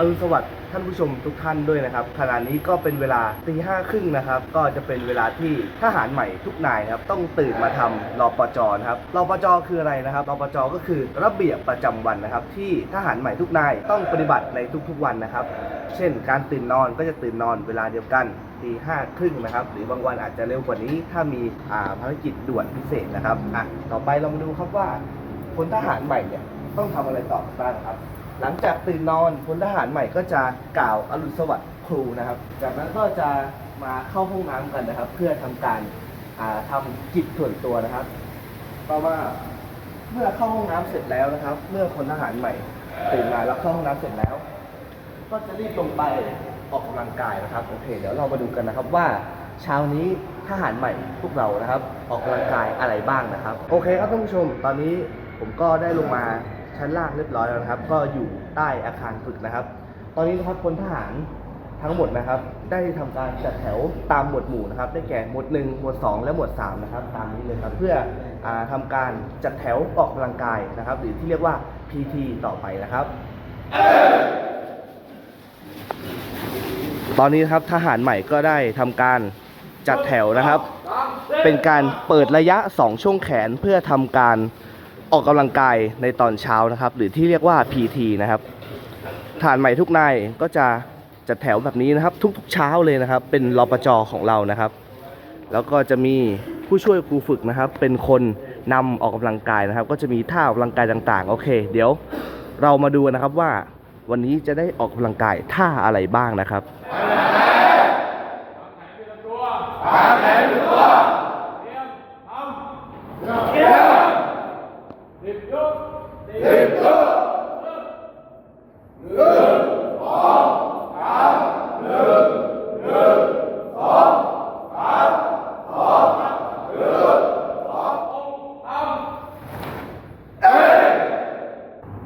อรุณสวัสดิ์ท่านผู้ชมทุกท่านด้วยนะครับขณะนี้ก็เป็นเวลาตีห้าครึ่งนะครับก็จะเป็นเวลาที่ทหารใหม่ทุกนายนะครับต้องตื่นมาทำรอปจนะครับรอปจคืออะไรนะครับรอปจก็คือระเบียบประจำวันนะครับ ที่ทหารใหม่ทุกนายต้องปฏิบัติในทุกๆวันนะครับ เช่น การตื่นนอนก็จะตื่นนอนเวลาเดียวกันตีห้าครึ่งนะครับ หรือบางวันอาจจะเร็วกว่านี้ถ้ามีอ่าภารกิจด่วนพิเศษนะครับอะต่อไปเรามาดูครับว่าพลทหารใหม่เนี่ยต้องทำอะไรต่อบ้างครับ หลังจากตื่นนอนพลทหารใหม่ก็จะกล่าวอรุณสวัสดิ์ครูนะครับ จากนั้นก็จะมาเข้าห้องน้ำกันนะครับ เพื่อทำการาทำกิจส่วนตัวนะครับ ต่อมาเมื่อเข้าห้องน้ำเสร็จแล้วนะครับ เมื่อพลทหารใหม่ตื่นมาแล้วเข้าห้องน้ำเสร็จแล้ว ก็จะรีบลงไปออกกำลังกายนะครับโอเค เดี๋ยวเรามาดูกันนะครับว่าเช้านี้ทหารใหม่พวกเรานะครับ ออกกำลังกายอะไรบ้างนะครับ โอเคครับท่านผู้ชม ตอนนี้ผมก็ได้ลงมา ชั้นล่างเรียบร้อยแล้วนะครับ ก็อยู่ใต้อาคารฝึกนะครับ ตอนนี้นะครับพลทหารทั้งหมดนะครับ ได้ทำการจัดแถวตามหมวดหมู่นะครับ ได้แก่หมวดหนึ่งหมวดสองและหมวดสามนะครับ ตามนี้เลยครับ เพื่ออาทำการจัดแถวออกกำลังกายนะครับ หรือที่เรียกว่า PT ต่อไปนะครับ ตอนนี้นะครับทหารใหม่ก็ได้ทำการจัดแถวนะครับ เป็นการเปิดระยะ 2 ช่วงแขนเพื่อทำการ ออกกำลังกายในตอนเช้านะครับ หรือที่เรียกว่า PT นะครับทหารใหม่ทุกนายก็จะจัดแถวแบบนี้นะครับ ทุกๆเช้าเลยนะครับ เป็นรปจของเรานะครับ แล้วก็จะมีผู้ช่วยครูฝึกนะครับ เป็นคนนำออกกำลังกายนะครับ ก็จะมีท่าออกกำลังกายต่างๆ โอเค เดี๋ยวเรามาดูนะครับว่าวันนี้จะได้ออกกำลังกายท่าอะไรบ้างนะครับ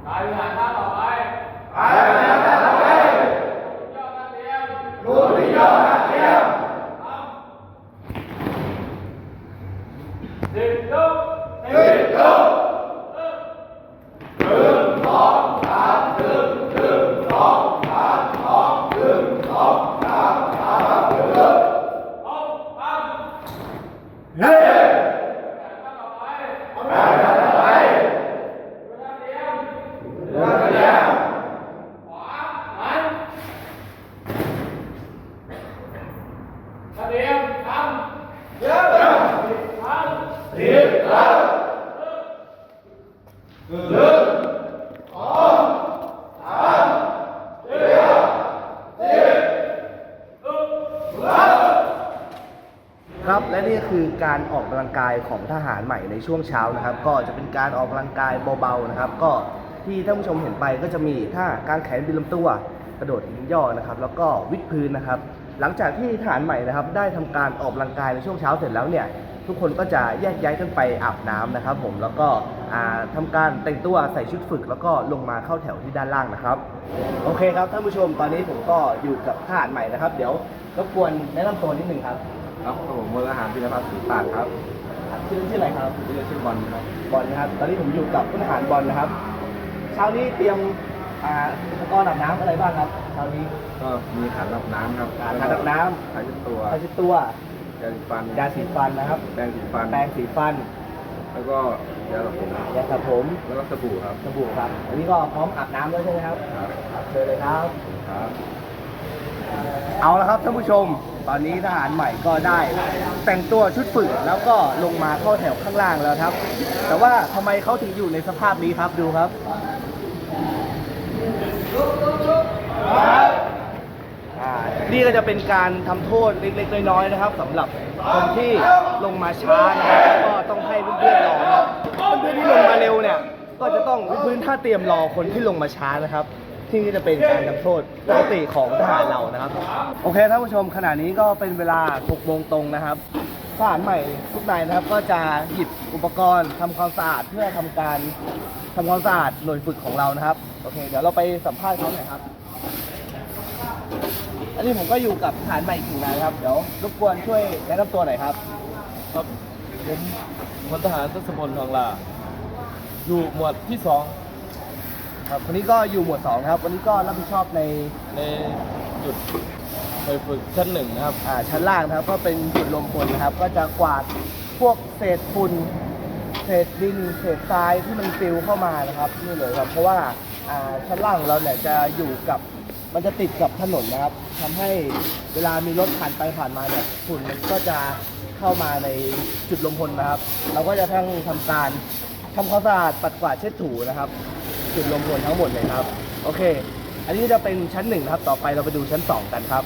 ตายผ่านท่าต่อไปตายผ่านท่าต่อไปยอดนักเรียนรู้ที่ยอดนักเรียนสิบยกสิบยกนักเรียนทำเยอะทำสิบครั้ง ครับและนี่คือการออกกำลังกายของทหารใหม่ในช่วงเช้านะครับ ก็จะเป็นการออกกำลังกายเบาๆนะครับ ก็ที่ท่านผู้ชมเห็นไปก็จะมีท่าการแขนบินลำตัวกระโดดหินย่อนะครับ แล้วก็วิดพื้นนะครับ หลังจากที่ทหารใหม่นะครับ ได้ทำการออกกำลังกายในช่วงเช้าเสร็จแล้วเนี่ยทุกคนก็จะแยกย้ายกันไปอาบน้ำนะครับ ผมแล้วก็อ่าทำการแต่งตัวใส่ชุดฝึก แล้วก็ลงมาเข้าแถวที่ด้านล่างนะครับ โอเคครับท่านผู้ชมตอนนี้ผมก็อยู่กับทหารใหม่นะครับ เดี๋ยวรบกวนแนะนำตัวนิดหนึ่งครับ ครับผมมลทหารพิรพัฒน์ศรีปานครับชื่อชื่ออะไรครับชื่อชื่อบอลครับบอลนะครับ ตอนนี้ผมอยู่กับพลทหารบอลนะครับ เช้านี้เตรียมอ่าอุปกรณ์อาบน้ำอะไรบ้างครับ เช้านี้ก็มีขันรับน้ำครับอ่าขันอาบน้ำขันชุดตัวผ้าเช็ดตัวยาสีฟันยาสีฟันนะครับ แปรงสีฟัน แปรงสีฟัน แล้วก็ยาสระผมยาสระผม แล้วก็สบู่ครับ สบู่ครับ อันนี้ก็พร้อมอาบน้ำแล้วใช่ไหมครับครับครับ เชิญเลยครับ ครับ เอาละครับท่านผู้ชม ตอนนี้ทหารใหม่ก็ได้แต่งตัวชุดฝึกแล้วก็ลงมาเข้าแถวข้างล่างแล้วครับ แต่ว่าทำไมเขาถึงอยู่ในสภาพนี้ครับดูครับนี่ก็จะเป็นการทำโทษเล็กๆน้อยๆนะครับสำหรับคนที่ลงมาช้านะครับก็ต้องให้เพื่อนๆรอนะเพื่อนๆที่ลงมาเร็วเนี่ย ก็จะต้องวิดพื้นท่าเตรียมรอคนที่ลงมาช้านะครับ ที่จะเป็นการทำโทษปกติของทหารเรานะครับ โอเคท่านผู้ชมขณะนี้ก็เป็นเวลา6โมงตรงนะครับทหารใหม่ทุกนายนะครับก็จะหยิบอุปกรณ์ทำความสะอาดเพื่อทำการทำความสะอาดหน่วยฝึกของเรานะครับโอเค เดี๋ยวเราไปสัมภาษณ์เขาหน่อยครับ อันนี้ผมก็อยู่กับทหารใหม่อีกหนึ่งนายครับเดี๋ยวรบกวนช่วยแนะนำตัวหน่อยครับครับผมพลทหารทศพลทองลา อยู่หมวดที่สอง ครับวันนี้ก็อยู่หมวดสองครับ วันนี้ก็รับผิดชอบในในจุดไปฝึกชั้นหนึ่งนะครับอ่าชั้นล่างนะครับก็เป็นจุดรวมพลนะครับ ก็จะกวาดพวกเศษฝุ่นเศษดินเศษทรายที่มันปลิวเข้ามานะครับนี่เลยครับเพราะว่าอ่าชั้นล่างของเราเนี่ยจะอยู่กับมันจะติดกับถนนนะครับทำให้เวลามีรถผ่านไปผ่านมาเนี่ยฝุ่นมันก็จะเข้ามาในจุดลมพลนะครับ เราก็จะทั้งทำการทำความสะอาดปัดกวาดเช็ดถูนะครับ จุดลมพลทั้งหมดเลยครับ โอเค อันนี้จะเป็นชั้นหนึ่งครับ ต่อไปเราไปดูชั้นสองกันครับ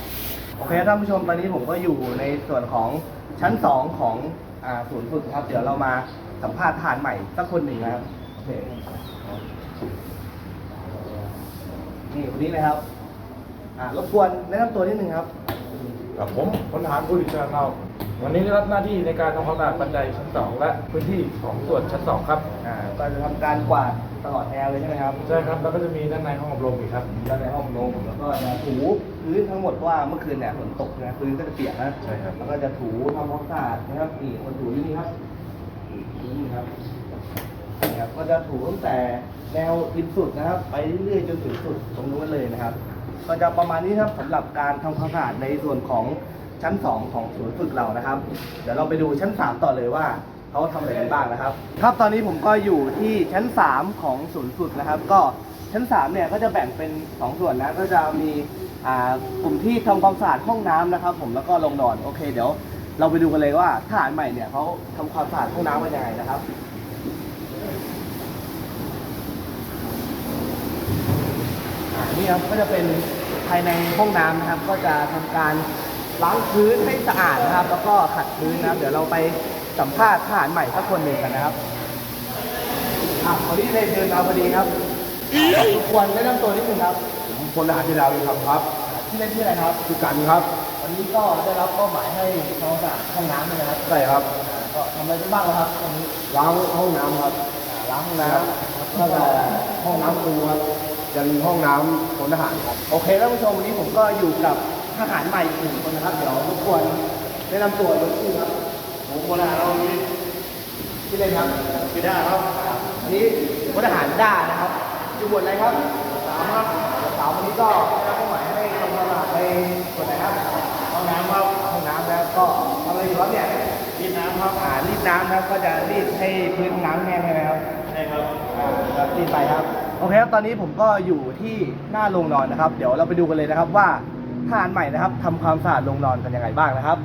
โอเคท่านผู้ชมตอนนี้ผมก็อยู่ในส่วนของชั้นสองของอ่าศูนย์ฝึกครับ เดี๋ยวเรามาสัมภาษณ์ทหารใหม่สักคนหนึ่งนะครับ โอเค นี่คนนี้เลยครับ อ่ารบกวนแนะนำตัวนิดนึงครับ กับผมพลทหารผู้ดิชาเราวันนี้ได้รับหน้าที่ในการทำความสะอาดบันไดชั้นสองและพื้นที่ของส่วนชั้นสองครับ อ่าก็จะทำการกวาด ตลอดแนวเลยใช่ไหมครับใช่ครับแล้วก็จะมีด้านในห้องอบรมอีกครับด้านในห้องลงแล้วก็จะถูพื้นทั้งหมดเพราะว่าเมื่อคืนเนี่ยฝนตกนะพื้นก็จะเปียกนะใช่ครับแล้วก็จะถูทำความสะอาดนะครับนี่คนถูที่นี่ครับนี่ครับนี่ครับก็จะถูตั้งแต่แนวริมสุดนะครับ ไปเรื่อยๆจนถึงสุดตรงนู้นเลยนะครับ ก็จะประมาณนี้ครับสำหรับการทำความสะอาดในส่วนของชั้น 2 ของศูนย์ฝึกเรานะครับ เดี๋ยวเราไปดูชั้น 3 ต่อเลยว่า เขาทำอะไรกันบ้างนะครับ ครับตอนนี้ผมก็อยู่ที่ชั้น 3 ของศูนย์ฝึกนะครับ ก็ชั้น3เนี่ยก็จะแบ่งเป็น 2 ส่วนนะก็จะมีอ่ากลุ่มที่ทำความสะอาดห้องน้ำนะครับ ผมแล้วก็ลงนอนโอเคเดี๋ยว เราไปดูกันเลยว่าทหารใหม่เนี่ยเขาทำความสะอาดห้องน้ำกันยังไงนะครับ อ่านี่ครับก็จะเป็นภายในห้องน้ำนะครับ ก็จะทำการล้างพื้นให้สะอาดนะครับ แล้วก็ขัดพื้นนะครับ เดี๋ยวเราไป สัมภาษณ์ทหารใหม่สักคนหนึ่งกันนะครับอ่าขอที่เลยเดินมาพอดีครับทุกคนแนะนำตัวนิดนึงครับผมพลทหารที่ดาวอยู่ครับครับที่อเล่นชื่ออะไรครับคือกันครับ วันนี้ก็ได้รับมอบหมายให้ทำความสะอาดห้องน้ำเลยนะครับใช่ครับก็ทำอะไรได้บ้างแล้วครับวันนี้ล้างห้องน้ำครับอ่าล้างห้องน้ำตั้งแต่ห้องน้ำครัวยันห้องน้ำพลทหารครับโอเคท่านผู้ชมวันนี้ผมก็อยู่กับทหารใหม่อีกหนึ่งคนนะครับเดี๋ยวรบกวนแนะนำตัวด้วยชื่อครับ ผมพลทหารเรานี้ชื่อเล่นครับพี่ได้ครับ อันนี้พลทหารด้านะครับอยู่บทอะไรครับสามครับสามวันนี้ก็ได้รับมอบหมายให้ทำความสะอาดในส่วนไหนครับห้องน้ำครับห้องน้ำแล้วก็ทำอะไรอยู่ครับเนี่ยรีดน้ำครับอ่ารีดน้ำนะครับก็จะรีดให้พื้นน้ำแห้งใช่ไหมครับใช่ครับอ่าครับรีดไปครับโอเคครับตอนนี้ผมก็อยู่ที่หน้าโรงนอนนะครับ เดี๋ยวเราไปดูกันเลยนะครับว่าทหารใหม่นะครับทำความสะอาดโรงนอนกันยังไงบ้างนะครับ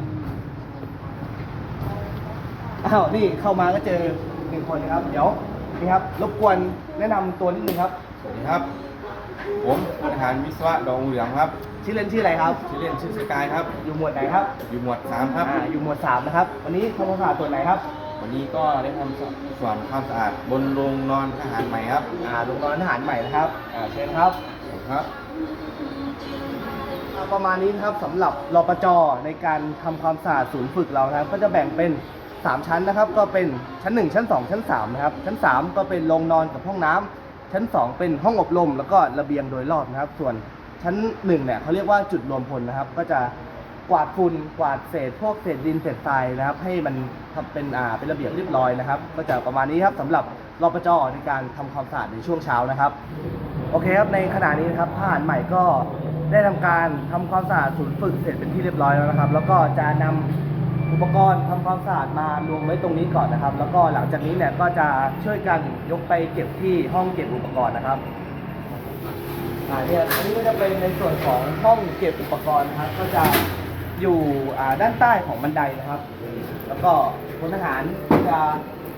อ้าวนี่เข้ามาก็เจอหนึ่งคนนะครับ เดี๋ยวนี่ครับรบกวนแนะนำตัวนิดนึงครับ สวัสดีครับ ผมพลทหารวิศวะดองเหลืองครับ ชื่อเล่นชื่ออะไรครับ ชื่อเล่นชื่อสกายครับ อยู่หมวดไหนครับอยู่หมวดสามครับ อ่าอยู่หมวดสามนะครับ วันนี้ทำความสะอาดส่วนไหนครับวันนี้ก็ได้ทำส่วนความสะอาดบนโรงนอนทหารใหม่ครับอ่าโรงนอนทหารใหม่นะครับอ่าเชิญครับ ครับประมาณนี้นะครับสำหรับรปจในการทำความสะอาดศูนย์ฝึกเรานะครับ ก็จะแบ่งเป็น 3 ชั้นนะครับ ก็เป็นชั้น 1 ชั้น 2 ชั้น3นะครับ ชั้น 3 ก็เป็นโรงนอนกับห้องน้ำชั้น 2 เป็นห้องอบรมแล้วก็ระเบียงโดยรอบนะครับ ส่วนชั้น1เนี่ยเขาเรียกว่าจุดรวมพลนะครับ ก็จะกวาดฝุ่นกวาดเศษ พวกเศษดินเศษทรายนะครับ ให้มันทำเป็นอ่าเป็นระเบียบเรียบร้อยนะครับ ก็จะประมาณนี้ครับสำหรับรปจในการทำความสะอาดในช่วงเช้านะครับ โอเคครับในขณะนี้นะครับทหารใหม่ก็ได้ทำการทำความสะอาดศูนย์ฝึกเสร็จเป็นที่เรียบร้อยแล้วนะครับ แล้วก็จะนำ อุปกรณ์ทำความสะอาดมารวมไว้ตรงนี้ก่อนนะครับ แล้วก็หลังจากนี้เนี่ยก็จะช่วยกันยกไปเก็บที่ห้องเก็บอุปกรณ์นะครับอ่าเนี่ยอันนี้ก็จะเป็นในส่วนของห้องเก็บอุปกรณ์นะครับ ก็จะอยู่อ่าด้านใต้ของบันไดนะครับ แล้วก็พลทหารจะ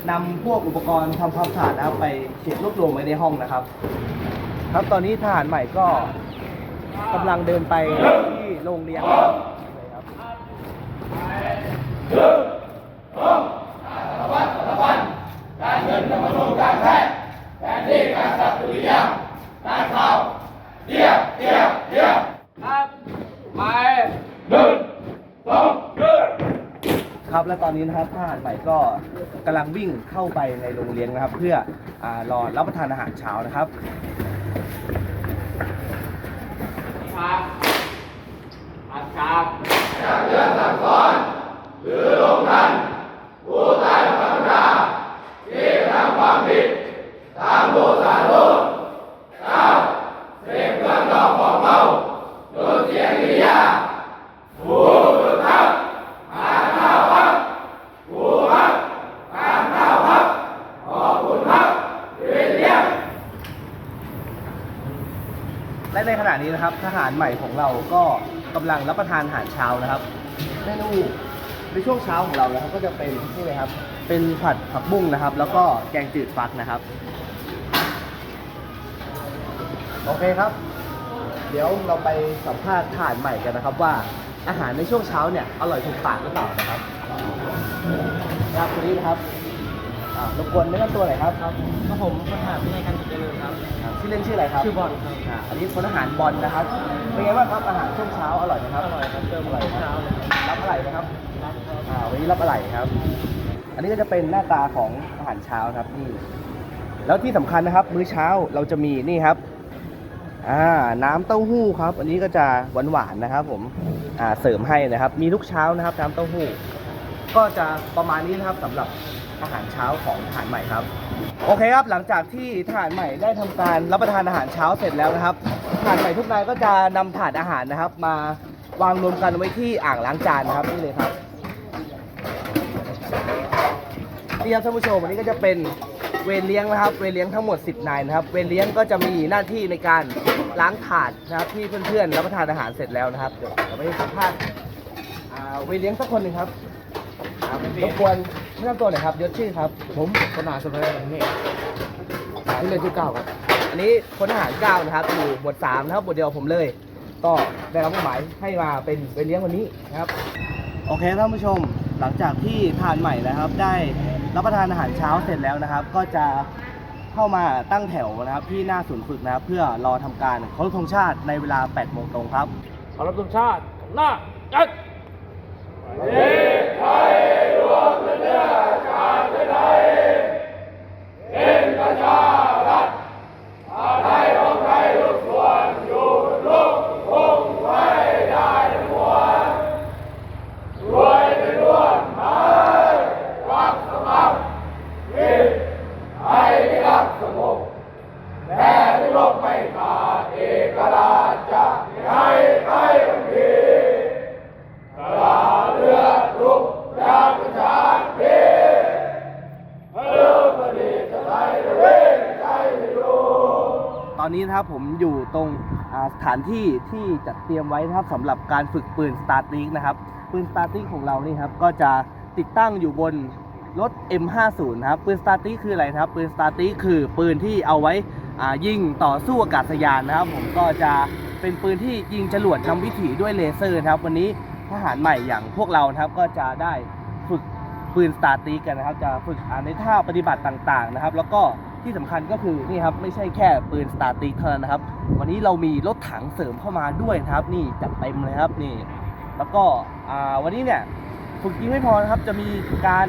นำพวกอุปกรณ์ทำความสะอาดนะครับไปเก็บรวบรวมไว้ในห้องนะครับ ครับตอนนี้ทหารใหม่ก็กำลังเดินไปที่โรงเรียนนะครับครับไป ครับและตอ นนี้นะครับทหารใหม่ก็กำลังวิ่งเข้าไปในโรงเรียนนะครับ เพื่ออารอรับประทานอาหารเช้านะครับครับจากและในขณะนี้นะครับทหารใหม่ ของเราก็กำลังรับประทานอาหารเช้านะครับเมนูในช่วงเช้าของเรานะครับก็จะเป็นนี่เลยครับ เป็นผัดผักบุ้งนะครับ แล้วก็แกงจืดฟักนะครับ โอเคครับ เดี๋ยวเราไปสัมภาษณ์ทารใหม่กันนะครับว่าอาหารในช่วงเช้าเนี่ยอร่อยถูกปากหรือเปล่านะครับครับคนนี้นะครับ อ่ารบกวนแนะนำตัวหน่อยครับครับก็ผมพลทหารวินัยการกิจเจริญครับชื่อเล่นชื่ออะไรครับชื่อบอลครับ อ่าอันนี้พลทหารบอลนะครับ เป็นไงบ้างครับอาหารช่วงเช้าอร่อยไหมครับอร่อยครับเติมอร่อยช่วงคเช้ารับเลยรับอะไรนะครับรับครับอ่าวันนี้รับอะไรครับ อันนี้ก็จะเป็นหน้าตาของอาหารเช้านะครับนี่ แล้วที่สำคัญนะครับ มื้อเช้าเราจะมีนี่ครับ อ่า น้ำเต้าหู้ครับ อันนี้ก็จะหวานหวานๆนะครับ ผม อ่า เสริมให้นะครับ มีทุกเช้านะครับ น้ำเต้าหู้ ก็จะประมาณนี้นะครับสำหรับ อาหารเช้าของทหารใหม่ครับ โอเคครับหลังจากที่ทหารใหม่ได้ทำการรับประทานอาหารเช้าเสร็จแล้วนะครับทหารใหม่ทุกนายก็จะนำถาดอาหารนะครับ มาวางรวมกันไว้ที่อ่างล้างจานนะครับนี่เลยครับนี่ครับท่านผู้ชมวันนี้ก็จะเป็นเวรเลี้ยงนะครับ เวรเลี้ยงทั้งหมด 10 นายนะครับ เวรเลี้ยงก็จะมีหน้าที่ในการล้างถาดนะครับ ที่เพื่อนๆรับประทานอาหารเสร็จแล้วนะครับ เดี๋ยวเราไปสัมภาษณ์เวรเลี้ยงสักคนหนึ่งครับ ครับรบกวนแนะนำตัวหน่อยครับยศชื่อครับ ผมพลทหารสุภาพนี่ที่เล่นที่เก้าครับ อันนี้พลทหารเก้านะครับอยู่หมวดสามนะครับหมวดเดียวกับผมเลย ก็ได้รับมอบหมายให้มาเป็นเป็นเลี้ยงวันนี้นะครับ โอเคท่านผู้ชมหลังจากที่ทานใหม่นะครับ ได้รับประทานอาหารเช้าเสร็จแล้วนะครับ ก็จะเข้ามาตั้งแถวนะครับ ที่หน้าศูนย์ฝึกนะครับ เพื่อรอทำการเคารพธงชาติในเวลา8โมงตรงครับขอรับธงชาติหน้าจัด นนี้นะครับผมอยู่ตรงสถานที่ที่จัดเตรียมไว้นะครับสำหรับการฝึกปืนสตาร์ติกนะครับปืนสตาร์ติกของเรานี่ครับก็จะติดตั้งอยู่บนรถ M50 นะครับปืนสตาร์ติกคืออะไรนะครับปืนสตาร์ติกคือปืนที่เอาไว้ยิงต่อสู้อากาศยานนะครับ ผมก็จะเป็นปืนที่ยิงจรวดนำวิถีด้วยเลเซอร์นะครับ วันนี้ทหารใหม่อย่างพวกเรานะครับก็จะได้ฝึกปืนสตาร์ติกกันนะครับ จะฝึกในท่าปฏิบัติต่างๆนะครับ แล้วก็ ที่สำคัญก็คือนี่ครับไม่ใช่แค่ปืนสตาร์ติกเท่านั้นนะครับ วันนี้เรามีรถถังเสริมเข้ามาด้วยนะครับ นี่จัดเต็มเลยครับนี่ แล้วก็วันนี้เนี่ยฝึกยิงไม่พอนะครับจะมีการ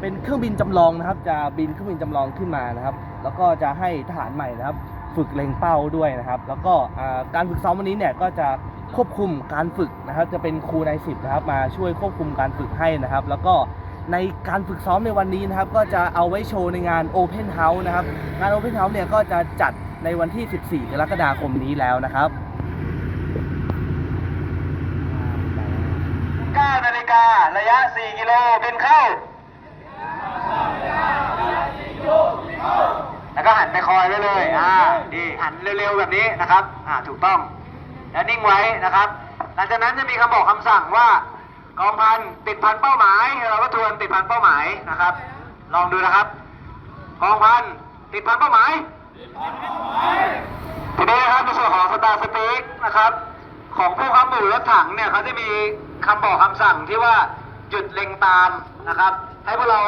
เป็นเครื่องบินจำลองนะครับ จะบินเครื่องบินจำลองขึ้นมานะครับ แล้วก็จะให้ทหารใหม่นะครับ ฝึกเล็งเป้าด้วยนะครับ แล้วก็การฝึกซ้อมวันนี้เนี่ยก็จะควบคุมการฝึกนะครับ จะเป็นครูในสิบนะครับ มาช่วยควบคุมการฝึกให้นะครับ แล้วก็ ในการฝึกซ้อมในวันนี้นะครับ ก็จะเอาไว้โชว์ในงาน Open House นะครับ งาน Open House เนี่ยก็จะจัดในวันที่ 14 กรกฎาคมนี้แล้วนะครับ9นาฬิการะยะ 4 กิโลบินเข้า แล้วก็หันไปคอยไว้เลย อ่า ดีหันเร็วๆแบบนี้นะครับ อ่า ถูกต้อง แล้วนิ่งไว้นะครับ หลังจากนั้นจะมีคำบอกคำสั่งว่า กองพันติดพันเป้าหมาย เราก็ทวนติดพันเป้าหมายนะครับ ลองดูนะครับ กองพันติดพันเป้าหมายทีนี้นะครับในส่วนของสตาร์สติกนะครับ ของผู้ขับหมู่รถถังเนี่ยเขาจะมีคำบอกคำสั่งที่ว่าหยุดเล็งตามนะครับ ให้พวกเรา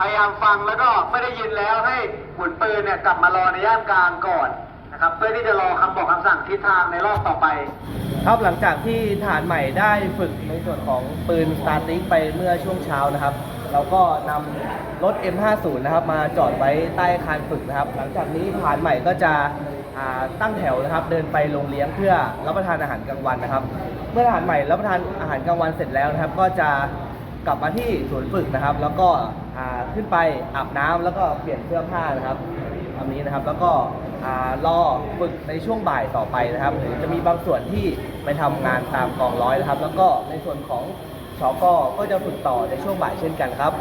พยายามฟังแล้วก็ไม่ได้ยินแล้วให้หมุนปืนเนี่ยกลับมารอในย่านกลางก่อน นะครับเพื่อที่จะรอคำบอกคำสั่งทิศทางในรอบต่อไป ครับหลังจากที่ทหารใหม่ได้ฝึกในส่วนของปืนสตาร์ติกไปเมื่อช่วงเช้านะครับเราก็นำรถ M50 นะครับมาจอดไว้ใต้คารฝึกนะครับ หลังจากนี้ทหารใหม่ก็จะตั้งแถวนะครับ เดินไปโรงเลี้ยงเพื่อรับประทานอาหารกลางวันนะครับ เมื่อทหารใหม่รับประทานอาหารกลางวันเสร็จแล้วนะครับ ก็จะกลับมาที่ศูนย์ฝึกนะครับ แล้วก็ขึ้นไปอาบน้ำแล้วก็เปลี่ยนเสื้อผ้านะครับ ทำนี้นะครับ แล้วก็รอฝึกในช่วงบ่ายต่อไปนะครับหรือจะมีบางส่วนที่ไปทำงานตามกองร้อยนะครับ แล้วก็ในส่วนของชกก็จะฝึกต่อในช่วงบ่ายเช่นกันครับ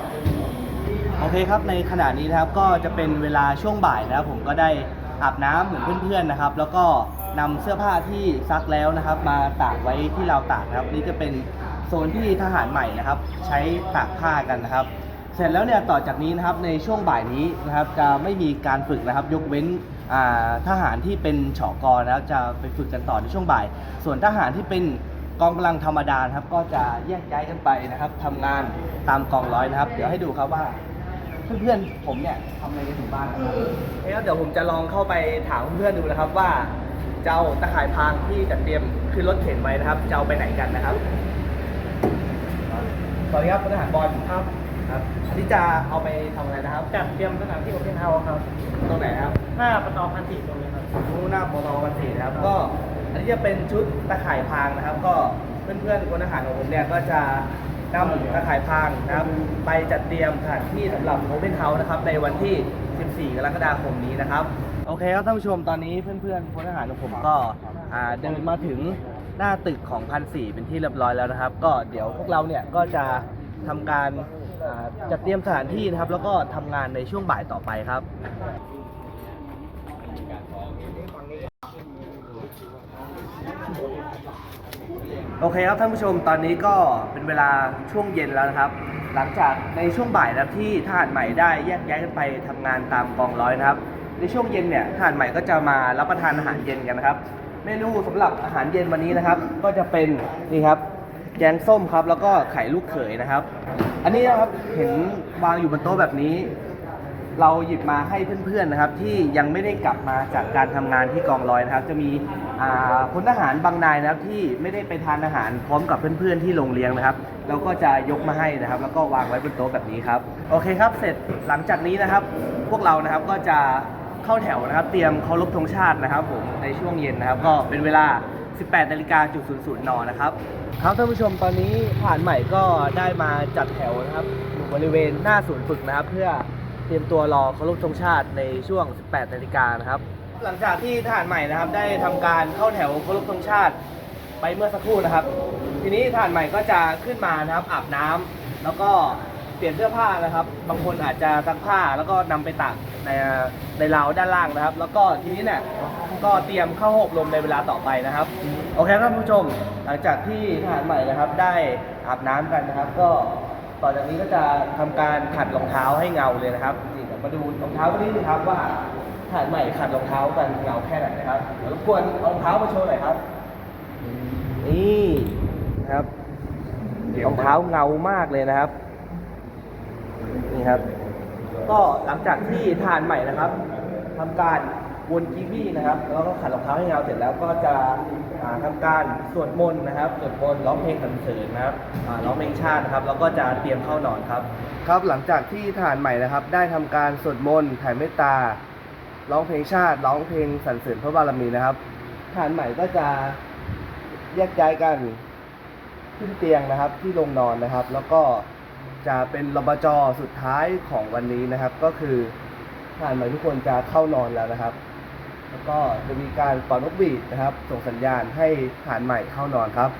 โอเคครับในขณะนี้นะครับก็จะเป็นเวลาช่วงบ่ายนะครับ ผมก็ได้อาบน้ำเหมือนเพื่อนๆนะครับ แล้วก็นำเสื้อผ้าที่ซักแล้วนะครับ มาตากไว้ที่ราวตากนะครับ นี่จะเป็นโซนที่ทหารใหม่นะครับ ใช้ตากผ้ากันนะครับ เสร็จแล้วเนี่ยต่อจากนี้นะครับในช่วงบ่ายนี้นะครับจะไม่มีการฝึกนะครับ ยกเว้นอ่าทหารที่เป็นฉอกอนะครับจะไปฝึกกันต่อในช่วงบ่าย ส่วนทหารที่เป็นกองกำลังธรรมดานะครับก็จะแยกย้ายกันไปนะครับทำงานตามกองร้อยนะครับ เดี๋ยวให้ดูครับว่าเพื่อนๆผมเนี่ยทำอะไรกันถึงบ้านนะครับเอ้ยเดี๋ยวผมจะลองเข้าไปถามเพื่อนๆดูนะครับว่าเจ้าตะข่ายพรางที่จัดเตรียมขึ้นรถเข็นไว้นะครับจะเอาไปไหนกันนะครับสวัสดีครับพลทหารบอลครับ ครับอันนี้จะเอาไปทำอะไรนะครับจัดเตรียมสถานที่โอเพนเฮาส์ครับตรงไหนครับหน้าประตอพันธิตรงนี้ครับมูหน้าปตวันสี่นะครับก็อันนี้จะเป็นชุดตะข่ายพรางนะครับ ก็เพื่อนๆคนทหารของผมเนี่ยก็จะนำตะข่ายพรางนะครับ ไปจัดเตรียมสถานที่สำหรับโอเพนเฮาส์นะครับในวันที่ 14 กรกฎาคมนี้นะครับโอเคครับท่านผู้ชมตอนนี้เพื่อนๆพลทหารของผมก็อ่าเดินมาถึงหน้าตึกของพันสี่เป็นที่เรียบร้อยแล้วนะครับ ก็เดี๋ยวพวกเราเนี่ยก็จะทำการอ่า จัดเตรียมสถานที่นะครับ แล้วก็ทำงานในช่วงบ่ายต่อไปครับ โอเคครับท่านผู้ชมตอนนี้ก็เป็นเวลาช่วงเย็นแล้วนะครับ หลังจากในช่วงบ่ายนะครับที่ทหารใหม่ได้แยกย้ายกันไปทำงานตามกองร้อยนะครับ ในช่วงเย็นเนี่ยทหารใหม่ก็จะมารับประทานอาหารเย็นกันนะครับ เมนูสำหรับอาหารเย็นวันนี้นะครับ ก็จะเป็นนี่ครับแกงส้มครับแล้วก็ไข่ลูกเขยนะครับ อันนี้นะครับเห็นวางอยู่บนโต๊ะแบบนี้ เราหยิบมาให้เพื่อนๆนะครับ ที่ยังไม่ได้กลับมาจากการทำงานที่กองร้อยนะครับ จะมีอ่าพลทหารบางนายนะครับที่ไม่ได้ไปทานอาหารพร้อมกับเพื่อนๆที่โรงเลี้ยงนะครับเราก็จะยกมาให้นะครับ แล้วก็วางไว้บนโต๊ะแบบนี้ครับโอเคครับ เสร็จหลังจากนี้นะครับ พวกเรานะครับก็จะเข้าแถวนะครับ เตรียมเคารพธงชาตินะครับผมในช่วงเย็นนะครับ ก็เป็นเวลา 18นาฬิกาจุดศูนย์ศูนย์นนะครับ ครับท่านผู้ชมตอนนี้ผ่านใหม่ก็ได้มาจัดแถวนะครับอยู่บริเวณหน้าศูนย์ฝึกนะครับ เพื่อเตรียมตัวรอเคารพธงชาติในช่วง 18นาฬิกานะครับ หลังจากที่ทหารใหม่นะครับ ได้ทำการเข้าแถวเคารพธงชาติไปเมื่อสักครู่นะครับ ทีนี้ทหารใหม่ก็จะขึ้นมานะครับอาบน้ำแล้วก็เปลี่ยนเสื้อผ้านะครับ บางคนอาจจะซักผ้าแล้วก็นำไปตาก ในในราวด้านล่างนะครับ แล้วก็ทีนี้เนี่ยก็เตรียมเข้าอบรมในเวลาต่อไปนะครับ โอเคครับท่านผู้ชม หลังจากที่ทหารใหม่นะครับ ได้อาบน้ำกันนะครับ ก็ต่อจากนี้ก็จะทำการขัดรองเท้าให้เงาเลยนะครับนี่เดี๋ยวมาดูรองเท้ากันนิดนึงครับว่าทหารใหม่ขัดรองเท้ากันเงาแค่ไหนนะครับเดี๋ยวรบกวนเอารองเท้ามาโชว์หน่อยครับ นี่นะครับรองเท้าเงามากเลยนะครับ นี่ครับ ก็หลังจากที่ทานใหม่นะครับทำการวนกีวีนะครับ แล้วก็ขัดรองเท้าให้เงาเสร็จแล้วก็จะอ่าทำการสวดมนต์นะครับสวดมนต์ร้องเพลงสรรเสริญนะครับร้องเพลงชาตินะครับ แล้วก็จะเตรียมเข้านอนครับ ครับหลังจากที่ทหารใหม่นะครับ ได้ทำการสวดมนต์แผ่เมตตาร้องเพลงชาติร้องเพลงสรรเสริญพระบารมีนะครับทหารใหม่ก็จะแยกย้ายกันขึ้นเตียงนะครับ ที่ลงนอนนะครับ แล้วก็ จะเป็นรบจสุดท้ายของวันนี้นะครับ ก็คือผ่านใหม่ทุกคนจะเข้านอนแล้วนะครับ แล้วก็จะมีการปล่อยนกบีดนะครับ ส่งสัญญาณให้ผ่านใหม่เข้านอนครับ